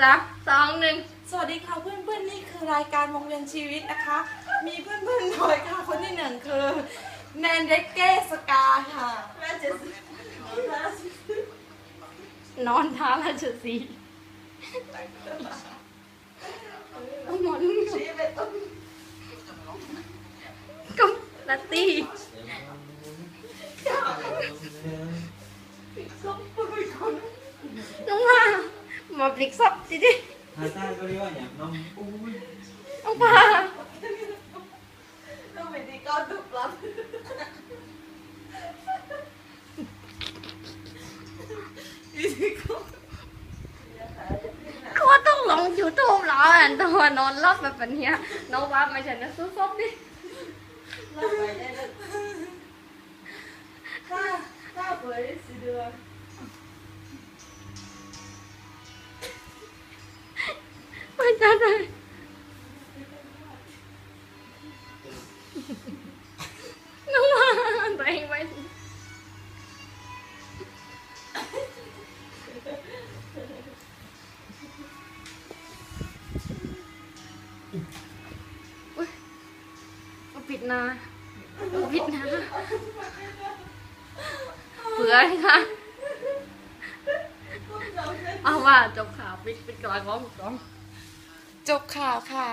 สามสองหนึ่งสวัสดีค่ะเพื่อนๆนี่คือรายการวงเวียนชีวิตนะคะ มีเพื่อนๆหน่อยค่ะคนที่หนึ่งคือแนนเดกเกสกาค่ะแม่เจสนอนท้าราชสีห์เอาหมอนชีเป็นต้นกับลัตตี้ ก็เป็นคน น้องมา มาพลิกซับดิดิฮาซ่าก็เรียกว่าอย่างน้องอุ้ยน้องพาต้อ ช่นะสู้ซบดิรับไปได้เลยถ้าถ้าเปิดสิเดือนไม่ใช่เลยน้องมาตัวเองไว้อุ๊ยเอาปิดนาเอาปิดนาเผื่อค่ะเอาว่าจบข่าวปิดปิดกลางร้องกล้อง จบข่าวค่ะ